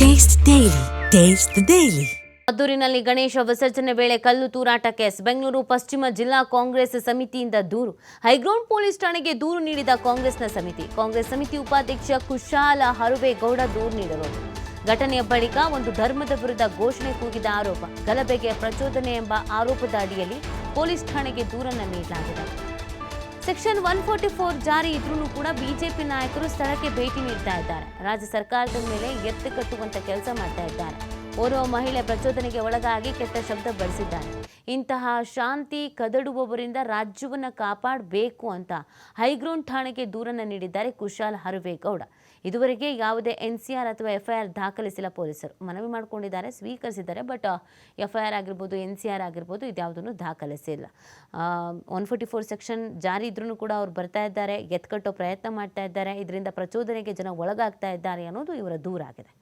Taste Daily. Taste the Daily. ಮದ್ದೂರಿನಲ್ಲಿ Ganesha ವಿಸರ್ಜನೆ ವೇಳೆ ಕಲ್ಲು ತೂರಾಟ ಕೇಸ್. ಬೆಂಗಳೂರು, ಪಶ್ಚಿಮ ಜಿಲ್ಲಾ ಕಾಂಗ್ರೆಸ್ ಸಮಿತಿಯಿಂದ ದೂರು. ಹೈಗ್ರೌಂಡ್ ಪೊಲೀಸ್ ಠಾಣೆಗೆ ದೂರು ನೀಡಿದ ಕಾಂಗ್ರೆಸ್ನ ಸಮಿತಿ. ಕಾಂಗ್ರೆಸ್ ಸಮಿತಿ ಉಪಾಧ್ಯಕ್ಷ ಕುಶಾಲ ಹರುವೇಗೌಡ ದೂರು ನೀಡಲು. ಘಟನೆಯ ಬಳಿಕ ಒಂದು ಧರ್ಮದ ವಿರುದ್ಧ ಘೋಷಣೆ ಕೂಗಿದ ಆರೋಪ. ಗಲಭೆಗೆ ಪ್ರಚೋದನೆ ಎಂಬ ಆರೋಪದ ಅಡಿಯಲ್ಲಿ ಪೊಲೀಸ್ ಠಾಣೆಗೆ ದೂರನ್ನು ನೀಡಲಾಗಿದೆ. ಸೆಕ್ಷನ್ ಒನ್ ಫೋರ್ಟಿ ಫೋರ್ ಜಾರಿ ಇದ್ರೂ ಕೂಡ ಬಿಜೆಪಿ ನಾಯಕರು ಸ್ಥಳಕ್ಕೆ ಭೇಟಿ ನೀಡ್ತಾ ಇದ್ದಾರೆ. ರಾಜ್ಯ ಸರ್ಕಾರದ ಮೇಲೆ ಎತ್ತು ಕಟ್ಟುವಂತ ಕೆಲಸ ಮಾಡ್ತಾ ಇದ್ದಾರೆ. ಓರ್ವ ಮಹಿಳೆ ಪ್ರಚೋದನೆಗೆ ಒಳಗಾಗಿ ಕೆಟ್ಟ ಶಬ್ದ ಬಳಸಿದ್ದಾರೆ ಇಂತಹ ಶಾಂತಿ ಕದಡುವವರಿಂದ ರಾಜ್ಯವನ್ನು ಕಾಪಾಡಬೇಕು ಅಂತ ಹೈಗ್ರೌಂಡ್ ಠಾಣೆಗೆ ದೂರನ್ನು ನೀಡಿದ್ದಾರೆ ಕುಶಾಲ್ ಹರುವೇಗೌಡ. ಇದುವರೆಗೆ ಯಾವುದೇ ಎನ್ಸಿಆರ್ ಅಥವಾ ಎಫ್ಐಆರ್ ದಾಖಲಿಸಿಲ್ಲ ಪೊಲೀಸರು. ಮನವಿ ಮಾಡಿಕೊಂಡಿದ್ದಾರೆ, ಸ್ವೀಕರಿಸಿದ್ದಾರೆ, ಬಟ್ ಎಫ್ಐಆರ್ ಆಗಿರ್ಬೋದು ಎನ್ ಸಿ ಆರ್ ಆಗಿರ್ಬೋದು ಇದ್ಯಾವುದನ್ನು ದಾಖಲಿಸಿಲ್ಲ. ಒನ್ ಫೋರ್ಟಿ ಫೋರ್ ಸೆಕ್ಷನ್ ಜಾರಿ ಇದ್ರೂ ಕೂಡ ಅವ್ರು ಬರ್ತಾ ಇದ್ದಾರೆ, ಎತ್ಕಟ್ಟೋ ಪ್ರಯತ್ನ ಮಾಡ್ತಾ ಇದ್ದಾರೆ, ಇದರಿಂದ ಪ್ರಚೋದನೆಗೆ ಜನ ಒಳಗಾಗ್ತಾ ಇದ್ದಾರೆ ಅನ್ನೋದು ಇವರ ದೂರಾಗಿದೆ.